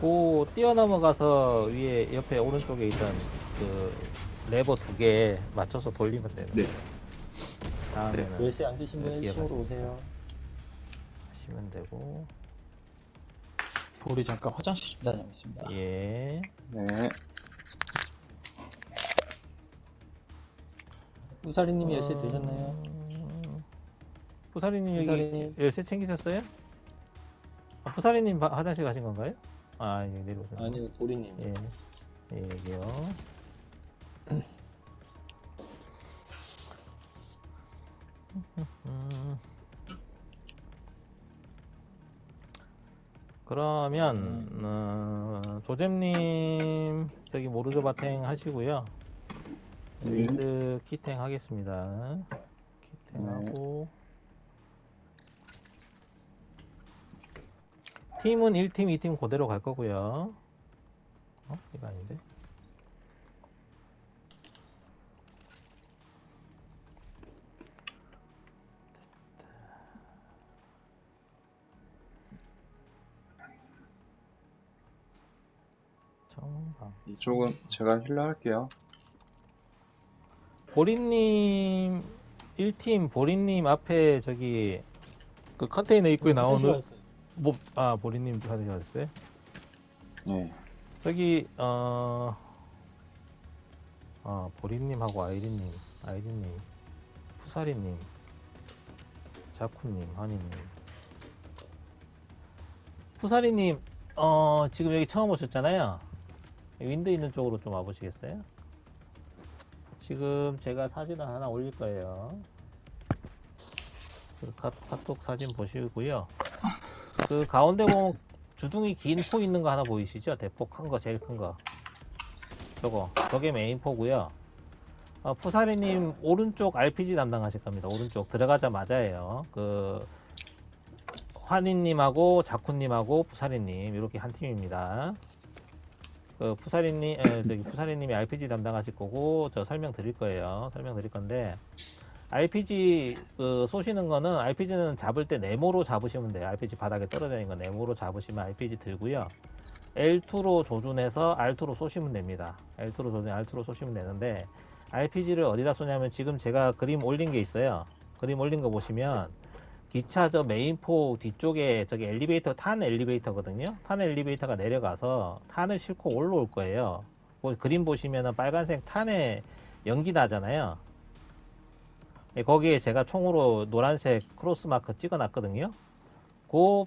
고 뛰어넘어가서 위에 옆에 오른쪽에 있던 그 레버 두 개 맞춰서 돌리면 돼요. 네. 다음에는 열쇠 안 드신 분 네, C으로 오세요. 하시면 되고 우리 잠깐 화장실 좀 다녀오겠습니다. 예. 네. 우사리님이 열쇠 드셨나요? 음, 부사리님 여기 부사리님. 열쇠 챙기셨어요? 아, 부사리님 바- 화장실 가신 건가요? 아, 예, 내려오세요. 아니요, 도리님. 예, 예, 여기요. 음. 그러면 어, 조잼님 저기 모르조 바탱 하시고요. 네. 윈드 키탱 하겠습니다. 키탱하고 팀은 1팀, 2팀 그대로 갈 거고요. 어? 이거 아닌데? 정방. 이쪽은 제가 힐러 할게요. 보리님 1팀 보리님 앞에 저기 그 컨테이너 입구에 나오는 화장실 뭐, 아 보리님 하셨어요? 네. 저기 어, 아 보리님하고 아이린님, 아이린님, 푸사리님, 자쿠님, 하니님, 푸사리님, 어 지금 여기 처음 오셨잖아요. 윈드 있는 쪽으로 좀 와보시겠어요? 지금 제가 사진을 하나 올릴 거예요. 그 카, 카톡 사진 보시고요. 그 가운데 보면 주둥이 긴 포 있는 거 하나 보이시죠? 대포 큰 거, 제일 큰 거. 저거. 저게 메인 포고요. 어, 푸사리님 오른쪽 RPG 담당하실 겁니다. 오른쪽 들어가자마자예요. 그 환희님하고 자쿠님하고 푸사리님 이렇게 한 팀입니다. 그 푸사리님, 에, 저기 푸사리님이 RPG 담당하실 거고 저 설명 드릴 거예요. 설명 드릴 건데 RPG 그 쏘시는 거는 RPG는 잡을 때 네모로 잡으시면 돼요. RPG 바닥에 떨어져 있는 거 네모로 잡으시면 RPG 들고요. L2로 조준해서 R2로 쏘시면 됩니다. L2로 조준, R2로 쏘시면 되는데 RPG를 어디다 쏘냐면 지금 제가 그림 올린 게 있어요. 그림 올린 거 보시면 기차 저 메인포 뒤쪽에 저기 엘리베이터 탄 엘리베이터거든요. 탄 엘리베이터가 내려가서 탄을 싣고 올라올 거예요. 그 그림 보시면은 빨간색 탄에 연기 나잖아요. 예, 거기에 제가 총으로 노란색 크로스 마크 찍어 놨거든요. 그,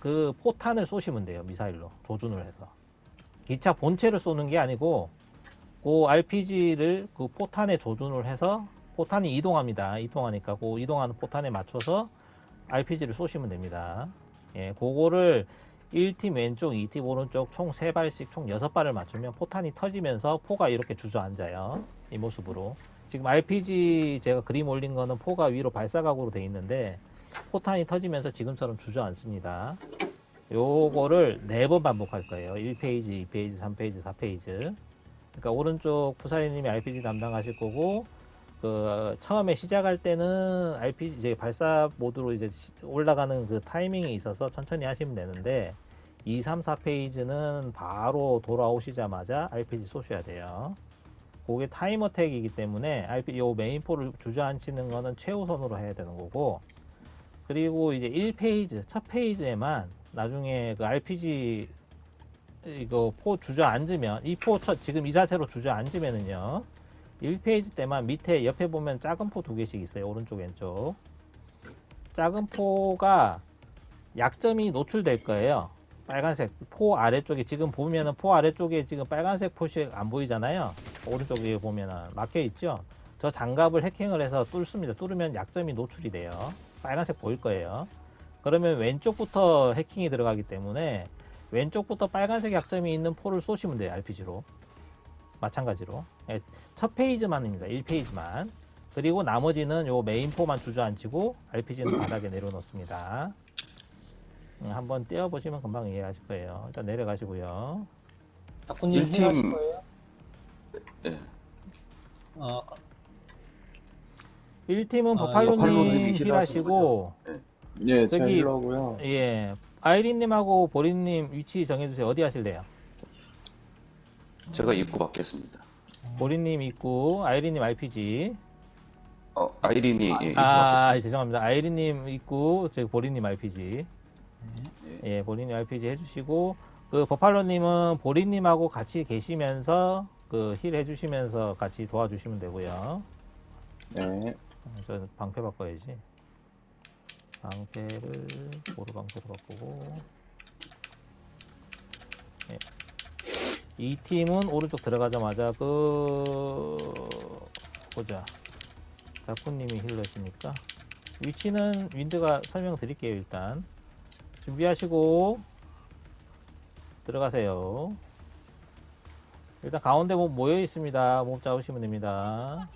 그 포탄을 쏘시면 돼요. 미사일로. 조준을 해서. 기차 본체를 쏘는 게 아니고, 그 RPG를 그 포탄에 조준을 해서 포탄이 이동합니다. 이동하니까 그 이동하는 포탄에 맞춰서 RPG를 쏘시면 됩니다. 예, 그거를 1팀 왼쪽, 2팀 오른쪽 총 3발씩 총 6발을 맞추면 포탄이 터지면서 포가 이렇게 주저앉아요. 이 모습으로. 지금 RPG 제가 그림 올린 거는 포가 위로 발사각으로 돼 있는데 포탄이 터지면서 지금처럼 주저앉습니다. 요거를 네 번 반복할 거예요. 1페이지, 2페이지, 3페이지, 4페이지. 그러니까 오른쪽 푸사리님이 RPG 담당하실 거고 그 처음에 시작할 때는 RPG 이제 발사 모드로 이제 시- 올라가는 그 타이밍이 있어서 천천히 하시면 되는데 2, 3, 4페이지는 바로 돌아오시자마자 RPG 쏘셔야 돼요. 그게 타임 어택이기 때문에 RPG 요 메인포를 주저앉히는 거는 최우선으로 해야 되는 거고. 그리고 이제 1페이지 첫 페이지에만 나중에 그 RPG 이거 포 주저앉으면 이 포 첫 지금 이 자세로 주저앉으면은요 1페이지 때만 밑에 옆에 보면 작은 포 두 개씩 있어요 오른쪽 왼쪽. 작은 포가 약점이 노출될 거예요. 빨간색 포 아래쪽에 지금 보면은 포 아래쪽에 지금 빨간색 표시 안 보이잖아요 오른쪽에 보면은 막혀 있죠. 저 장갑을 해킹을 해서 뚫습니다. 뚫으면 약점이 노출이 돼요. 빨간색 보일 거예요. 그러면 왼쪽부터 해킹이 들어가기 때문에 왼쪽부터 빨간색 약점이 있는 포를 쏘시면 돼요. RPG로. 마찬가지로. 예, 첫 페이지만입니다. 1페이지만. 그리고 나머지는 요 메인 포만 주저앉히고 RPG는 바닥에 내려놓습니다. 음, 한번 떼어보시면 금방 이해하실 거예요. 일단 내려가시고요. 다쿠님 일 팀- 힐하실 거예요? 네. 아, 1팀은 아, 버팔로님 버팔로님이 힐하시고 네, 제가 저기- 힐러고요. 예, 아이린님하고 보리님 위치 정해주세요. 어디 하실래요? 제가 입구 받겠습니다. 보리님 있고 아이린님 RPG. 어, 아이린이 예, 입구 아 죄송합니다. 아이린님 있고 저 보리님 RPG. 예. 예, 보리님 RPG 해주시고 그 버팔로님은 보리님하고 같이 계시면서 그 힐 해주시면서 같이 도와주시면 되고요. 네. 어, 저 방패 바꿔야지. 방패를 보루 방패로 바꾸고. 예. 이 팀은 오른쪽 들어가자마자 그 보자. 자꾸님이 힐러시니까 위치는 윈드가 설명드릴게요 일단. 준비하시고 들어가세요. 일단 가운데 뭐 모여 있습니다. 몸 잡으시면 됩니다.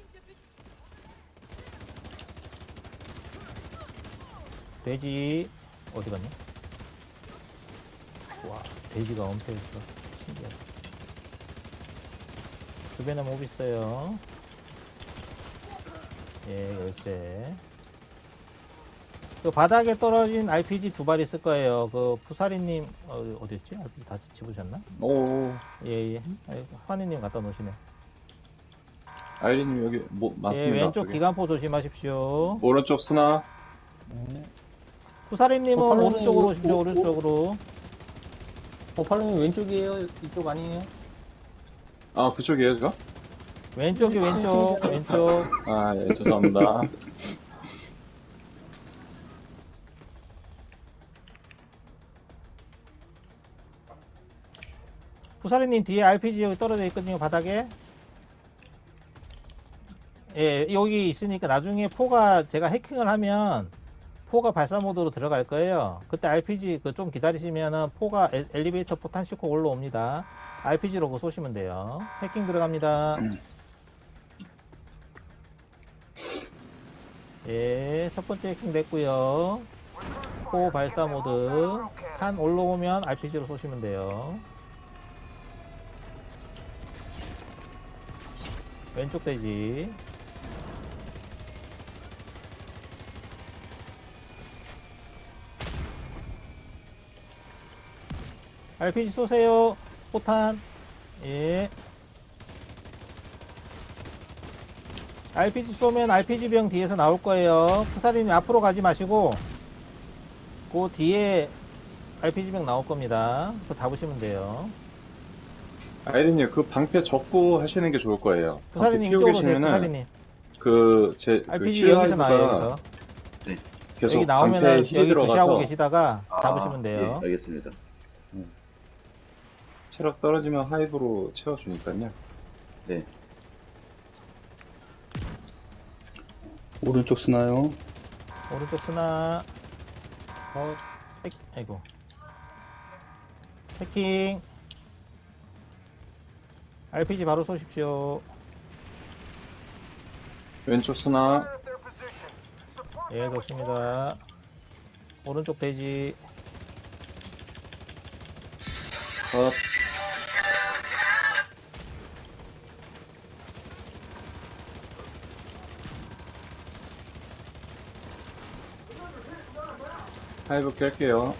돼지 어디 갔냐? 와 돼지가 엄청 있어. 신기하다. 주변에 몹 있어요. 예 열쇠. 그 바닥에 떨어진 RPG 두 발 있을 거예요. 그 부사리님 어, 어디였지? RPG 다 집으셨나? 오, 예예. 환희님 갖다 놓으시네. 아이린님 여기 뭐예 맞습니다. 왼쪽 저기. 기관포 조심하십시오. 오른쪽 스나. 네. 부사리님은 어, 오른쪽으로 오- 오십시오. 오- 오른쪽으로. 버팔로님 왼쪽이에요? 이쪽 아니에요? 아, 그쪽이에요, 저? 왼쪽이 왼쪽 왼쪽. 아, 예, 죄송합니다. 부사리님 뒤에 RPG 여기 떨어져 있거든요 바닥에. 예 여기 있으니까 나중에 포가 제가 해킹을 하면 포가 발사 모드로 들어갈 거예요. 그때 RPG 그 좀 기다리시면은 포가 엘- 엘리베이터 포탄 싣고 올라옵니다. RPG로 그거 쏘시면 돼요. 해킹 들어갑니다. 예 첫 번째 해킹 됐고요. 포 발사 모드. 탄 올라오면 RPG로 쏘시면 돼요 왼쪽 돼지 RPG 쏘세요. 포탄. 예. RPG 쏘면 RPG 병 뒤에서 나올 거예요. 푸사리님 앞으로 가지 마시고 그 뒤에 RPG 병 나올 겁니다. 잡으시면 돼요 아이린님, 그 방패 접고 하시는 게 좋을 거예요. 방패 피고 이쪽으로 계시면은, 푸사리님 그, 제, 그 RPG 여기서 나와요 여기서 계속 여기 나오면은 방패에 여기 주시하고 들어가서 계시다가 아, 잡으시면 돼요. 예, 알겠습니다. 체력 떨어지면 하이브로 채워주니까요. 네. 오른쪽 쓰나요? 오른쪽 스나 어 백, 아이고 해킹 RPG 바로 쏘십시오. 왼쪽 스나, 예 좋습니다. 오른쪽 돼지. 컷. 하이브 깰게요.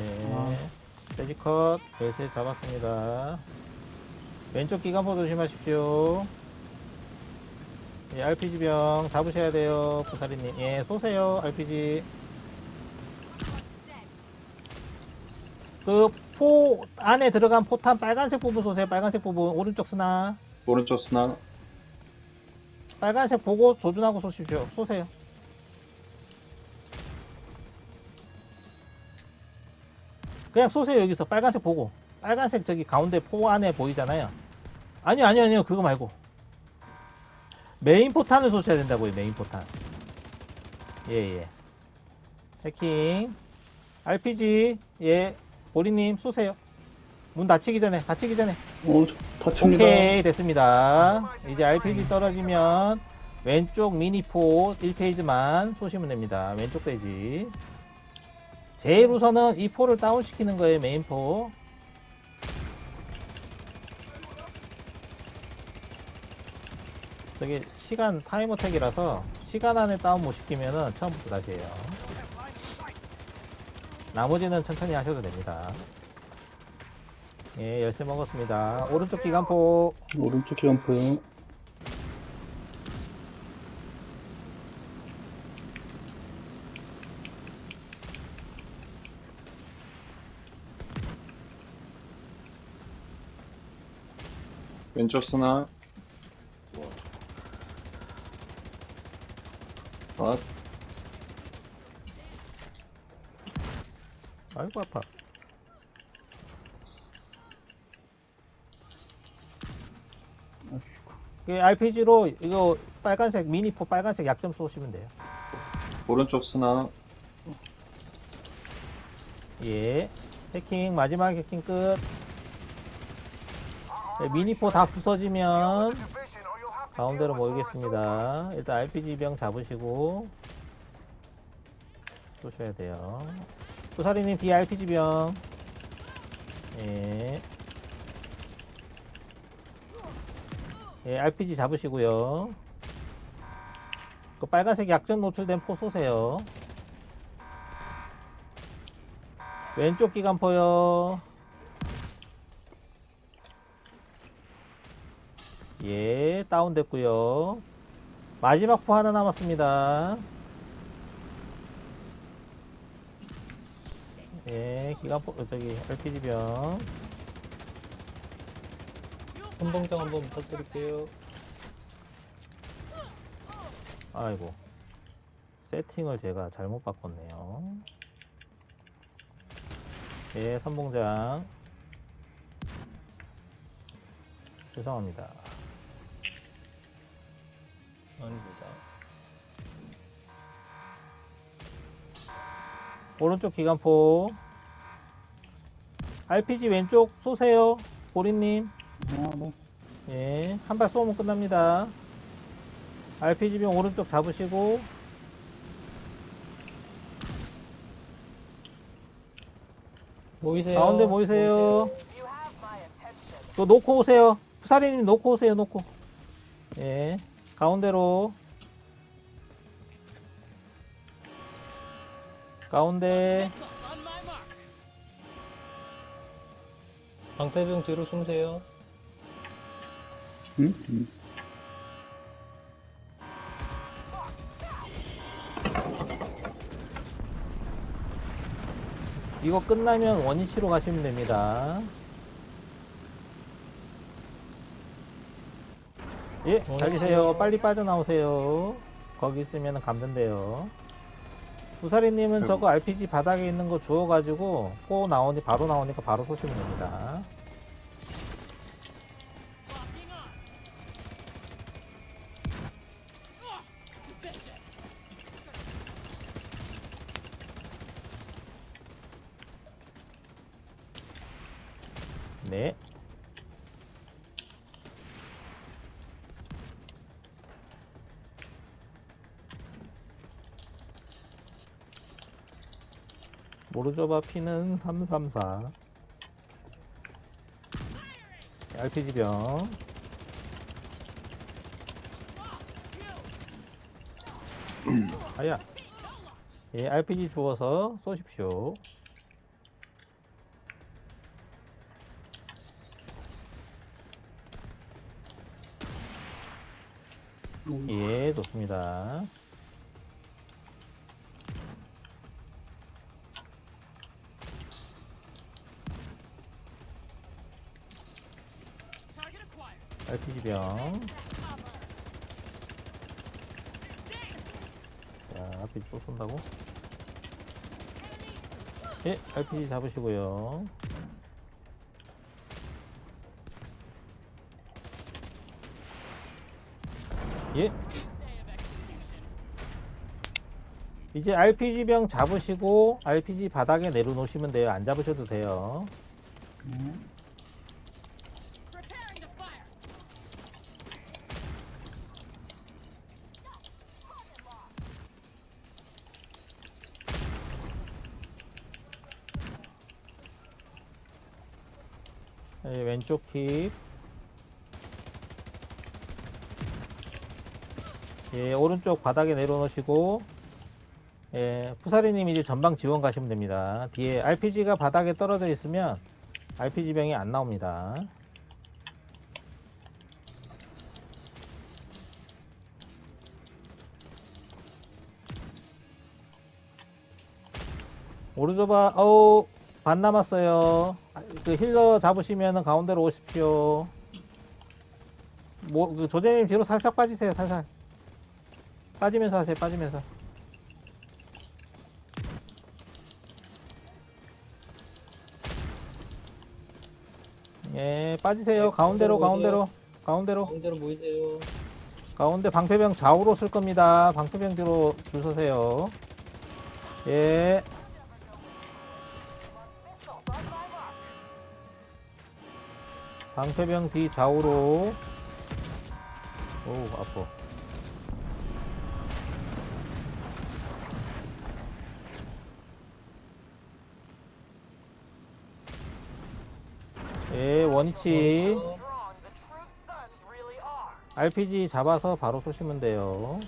예. 돼지 컷. 열쇠 잡았습니다 왼쪽 기관포 조심하십시오. 예 RPG 병 잡으셔야 돼요 부사리님. 예 쏘세요 RPG 그 포 안에 들어간 포탄 빨간색 부분 쏘세요 빨간색 부분. 오른쪽 스나. 오른쪽 스나, 빨간색 보고 조준하고 쏘십시오. 쏘세요. 그냥 쏘세요 여기서. 빨간색 보고 빨간색 저기 가운데 포 안에 보이잖아요. 아니요 아니요 아니요 그거 말고 메인 포탄을 쏘셔야 된다고요 메인 포탄. 예 예. 해킹 RPG 예 보리님 쏘세요. 문 닫히기 전에 닫히기 전에 어, 저 다칩니다. 오케이 됐습니다 이제 RPG 떨어지면 왼쪽 미니포 1페이지만 쏘시면 됩니다 왼쪽 돼지 제일 우선은 이 포를 다운 시키는 거예요 메인포 저게 시간 타이머 택이라서 시간 안에 다운 못 시키면은 처음부터 다시 해요 나머지는 천천히 하셔도 됩니다. 예, 열쇠 먹었습니다. 오른쪽 기관포. 오른쪽 기관포요. 왼쪽 쓰나? 아, 아이고, 아파. 그 RPG로 이거 빨간색 미니포 빨간색 약점 쏘시면 돼요. 오른쪽 쓰나? 예. 해킹 마지막 해킹 끝. 네, 미니포 다 부서지면 가운데로 모이겠습니다. 일단 RPG 병 잡으시고 쏘셔야 돼요. 부사리님 뒤에 RPG 병. 예. 예, RPG 잡으시고요. 그 빨간색 약점 노출된 포 쏘세요. 왼쪽 기관포요. 예, 다운됐고요. 마지막 포 하나 남았습니다. 예, 기관포 어, 저기 RPG 병. 선봉장 한번 부탁드릴게요. 아이고. 세팅을 제가 잘못 바꿨네요. 예, 선봉장. 죄송합니다. 아닙니다. 오른쪽 기관포. RPG 왼쪽 쏘세요. 보리님. 아, 네. 예, 한 발 쏘면 끝납니다. RPG 병 오른쪽 잡으시고, 모이세요. 가운데 모이세요. 또 놓고 오세요. 부사리님 놓고 오세요, 놓고. 예, 가운데로. 가운데. 방패병 뒤로 숨으세요. 응? 응. 이거 끝나면 원위치로 가시면 됩니다. 예, 잘. 계세요. 빨리 빠져나오세요. 거기 있으면 감된대요. 부사리님은 아이고. 저거 RPG 바닥에 있는 거 주워가지고 꼬 나오니 바로 나오니까 바로 쏘시면 됩니다. 모르조바 피는 334 RPG 병. 아야. 예 RPG 주워서 쏘십시오. 예 좋습니다 RPG 병. 자, RPG 또 쏜다고? 예, RPG 잡으시고요. 예. 이제 RPG 병 잡으시고 RPG 바닥에 내려놓으시면 돼요. 안 잡으셔도 돼요. 예, 왼쪽 팁. 예, 오른쪽 바닥에 내려놓으시고, 예, 푸사리님 이제 전방 지원 가시면 됩니다. 뒤에 RPG가 바닥에 떨어져 있으면 RPG 병이 안 나옵니다. 오르조바, 어우, 반 남았어요. 아, 그 힐러 잡으시면 가운데로 오십시오. 뭐, 그 조제님 뒤로 살짝 빠지세요, 살살. 빠지면서 하세요, 빠지면서. 예, 빠지세요. 네, 가운데로, 가운데로 가운데로, 가운데로. 가운데로 모이세요. 가운데 방패병 좌우로 쓸 겁니다. 방패병 뒤로 줄 서세요. 예. 방패병 뒤 좌우로. 오, 아파. 예, 원위치. RPG 잡아서 바로 쏘시면 돼요.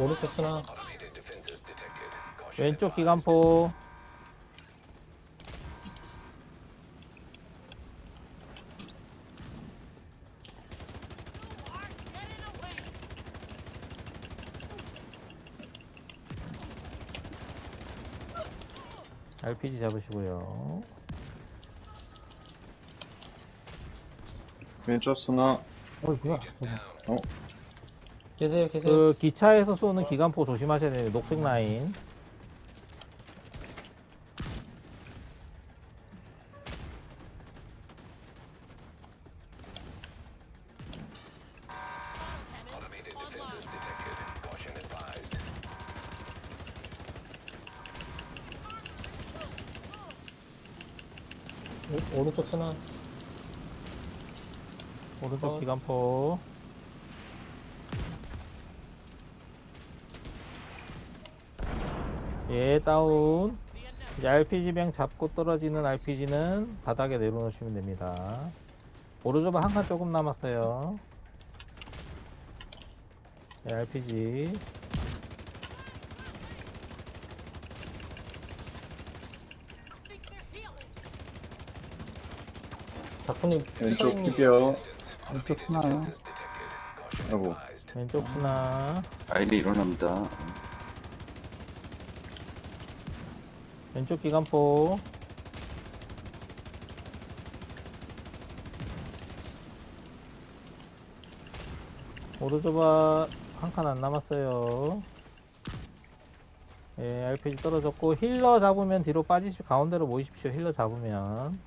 오른쪽 쓰나? 왼쪽 기관포. RPG 잡으시고요. 왼쪽 쓰나 어, 뭐야? 계세요, 계세요. 그 기차에서 쏘는 기관포 조심하셔야 돼요. 녹색 라인. 오, 오른쪽 쓰나? 오른쪽 어. 기관포. 예, 다운. 이제 RPG병 잡고 떨어지는 RPG는 바닥에 내려놓으시면 됩니다. 오른쪽은 한칸 조금 남았어요. 네, RPG. 작품님, 왼쪽 피사님 튀겨 왼쪽 쓰나요? 아이고 왼쪽 스나. 아이리 일어납니다. 왼쪽 기관포. 오르조바 한 칸 안 남았어요. 예, RPG 떨어졌고 힐러 잡으면 뒤로 빠지시 가운데로 모이십시오. 힐러 잡으면.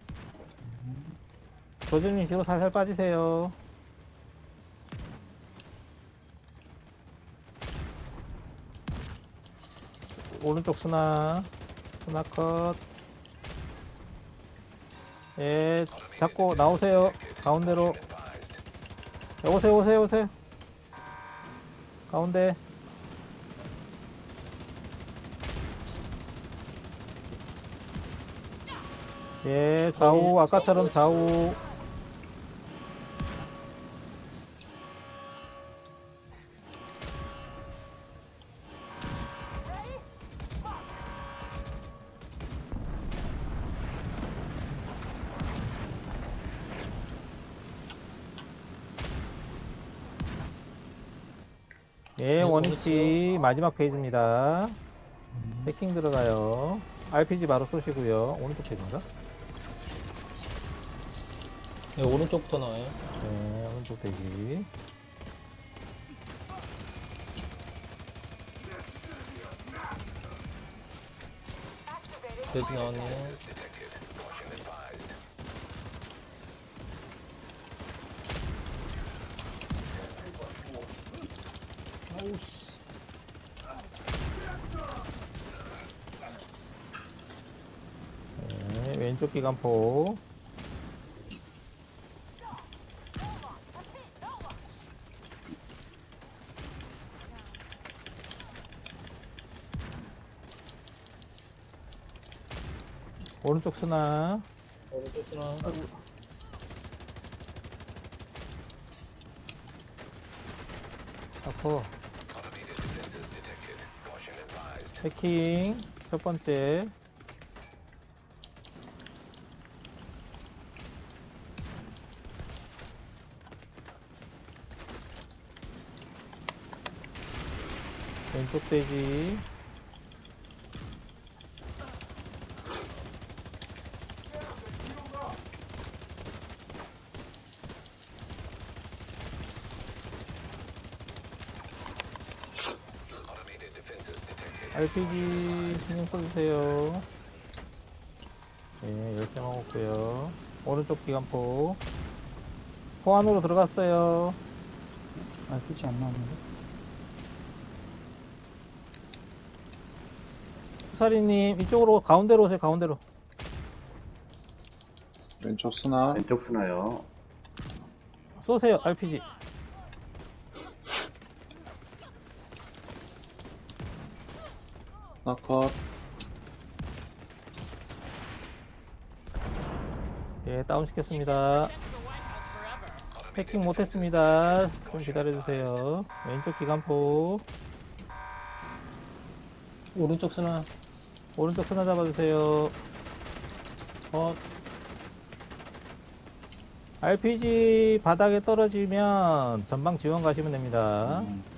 조준님 뒤로 살살 빠지세요. 오른쪽 스나. 스나 컷. 예, 잡고 나오세요. 가운데로. 야, 오세요, 오세요, 오세요. 가운데. 예, 좌우, 아까처럼 좌우. 예, 네, 원위치 마지막 페이지입니다. 해킹 들어가요. RPG 바로 쏘시고요. 오른쪽 페이지인가? 네, 오른쪽부터 나와요. 네, 오른쪽 페이지. 돼지 나왔네요. 오우씨. 네, 왼쪽 기관포. 오른쪽 스나. 오른쪽 스나. 아이고. 해킹. 첫 번째. 왼쪽 돼지. RPG 신경 써주세요. 네, 열쇠 먹었고요. 오른쪽 기관포. 포 안으로 들어갔어요. 아, 끝이 안 나오는데? 수사리님, 이쪽으로, 가운데로 오세요, 가운데로. 왼쪽 스나. 왼쪽 쓰나요? 쏘세요, RPG. 스나 컷. 예, 다운 시켰습니다. 해킹 못했습니다. 좀 기다려주세요. 왼쪽 기관포. 오른쪽 쓰나? 오른쪽 쓰나 잡아주세요. 어. RPG 바닥에 떨어지면 전방 지원 가시면 됩니다. 음.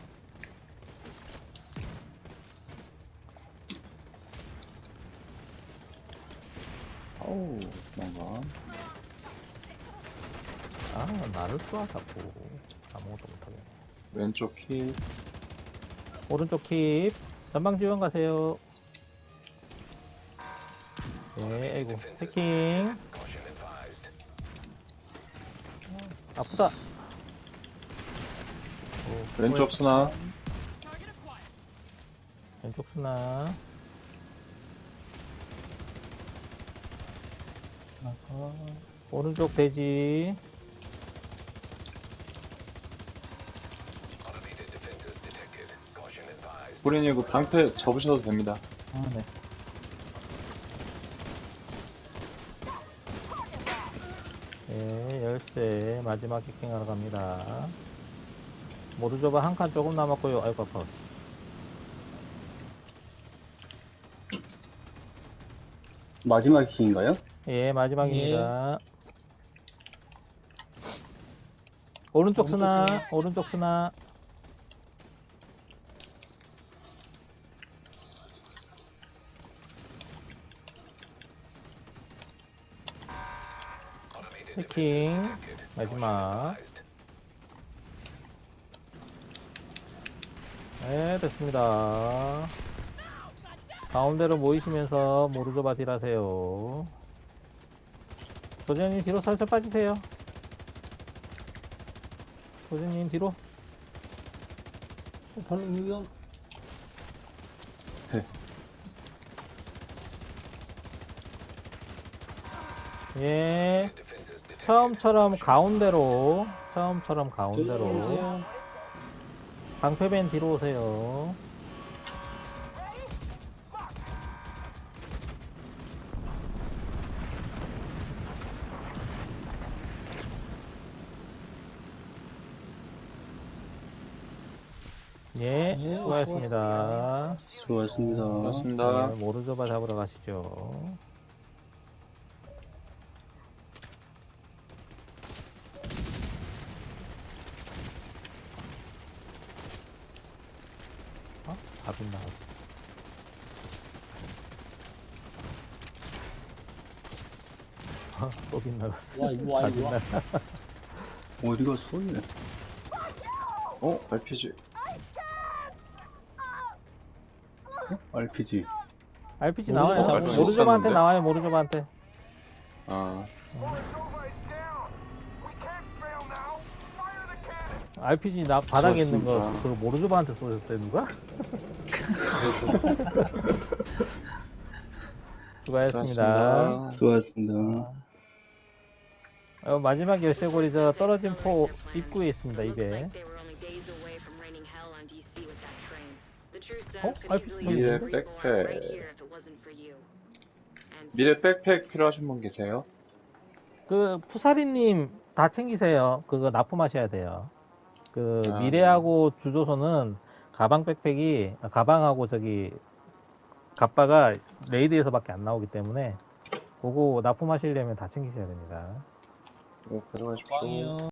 어우, 뭔가. 아, 나를 쏘아 자꾸. 아무것도 못하게. 왼쪽 키. 오른쪽 킵. 전방 지원 가세요. 예, 아이고. 해킹. 아프다. 오, 왼쪽 스나. 왼쪽 스나. 아하. 오른쪽 돼지. 고린이 그 방패 접으셔도 됩니다. 아, 네. 예, 열쇠 마지막 해킹하러 갑니다. 모두 줘봐 한칸 조금 남았고요. 아이고 아파. 마지막 킹인가요? 예, 마지막입니다. 오른쪽 오른쪽 스나, 스나. 오른쪽 스나. 해킹 마지막. 네, 됐습니다. 가운데로 모이시면서 모르조 바 딜 하세요. 도전님 뒤로 살짝 빠지세요. 도전님 뒤로. 어, 발로 위험. 예. 처음처럼 가운데로. 처음처럼 가운데로. 방패밴 뒤로 오세요. 예, 예, 수고하셨습니다. 수고하셨습니다. 고맙습니다. 네, 모르조바 잡으러 가시죠. 어? 답이 나왔어. 어, 또 빗나갔어. 와, 이리 와, 답이 이리 와. 나. 어디가 소리네? 어? RPG. RPG. RPG 나와요. 잡으러 모르조바한테 있었는데? 나와요. 모르조바한테. 아, RPG 나 바닥에 있는 거 좋았습니다. 그거 모르조바한테 쏘셨대 누가? 수고하셨습니다. 수고하셨습니다. 수고하셨습니다. 어, 마지막 열쇠고리 저 떨어진 포 입구에 있습니다. 입에. 어? 이에 백팩. 미래 백팩 필요하신 분 계세요? 그 푸사리님 다 챙기세요. 그거 납품하셔야 돼요. 그 아. 미래하고 주조소는 가방 백팩이 아, 가방하고 저기 갑바가 레이드에서밖에 안 나오기 때문에 그거 납품하시려면 다 챙기셔야 됩니다. 네, 들어가십시오. 빵이요.